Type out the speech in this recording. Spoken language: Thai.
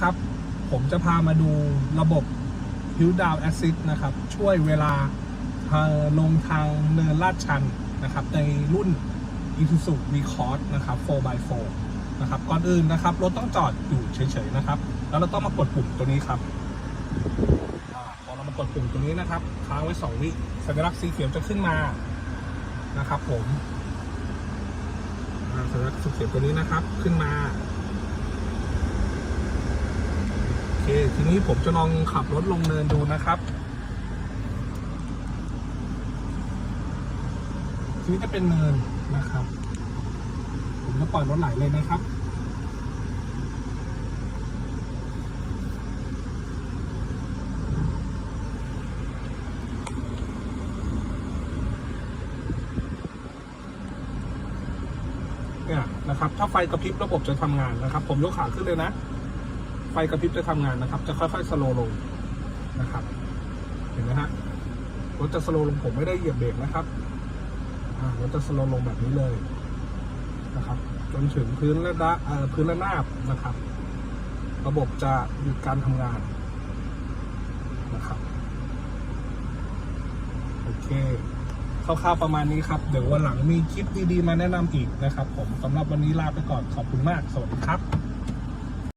นะครับ ผมจะพามาดูระบบ Hill Down Assist นะครับ ช่วยเวลาลงทางเนินลาดชันนะครับ ในรุ่น Isuzu V-Cross นะครับ 4x4 นะครับ ก่อนอื่นนะครับ รถต้องจอดอยู่เฉยๆนะครับ แล้วเราต้องมากดปุ่มตัวนี้ครับพอเรามากดปุ่มตัวนี้นะครับค้างไว้ 2 วิสัญลักษณ์สีเขียวจะขึ้นมานะครับ ผมสัญลักษณ์สีเขียวตัวนี้นะครับขึ้นมา โอเค ที นี้ผมจะลองขับรถลงเนินดูนะครับทีนี้จะเป็นเนินนะครับ ผมจะปล่อยรถไหลเลยนะครับเนี่ยนะครับ ถ้าไฟกระพริบระบบจะทำงานนะครับ ผมยกขาขึ้นเลยนะ ไฟกระพริบจะทำงานนะครับ จะค่อยๆสโลลงนะครับ เห็นไหมฮะรถจะสโลลงผมไม่ได้เหยียบเบรกนะครับรถจะสโลลงแบบนี้เลยนะครับ จนถึงพื้นและดะเอ่อพื้นและนาบนะครับ ระบบจะหยุดการทำงานนะครับโอเคคร่าวๆประมาณนี้ครับ เดี๋ยววันหลังมีคลิปดีๆมาแนะนำอีกนะครับ ผมสำหรับวันนี้ลาไปก่อนขอบคุณมาก สวัสดีครับ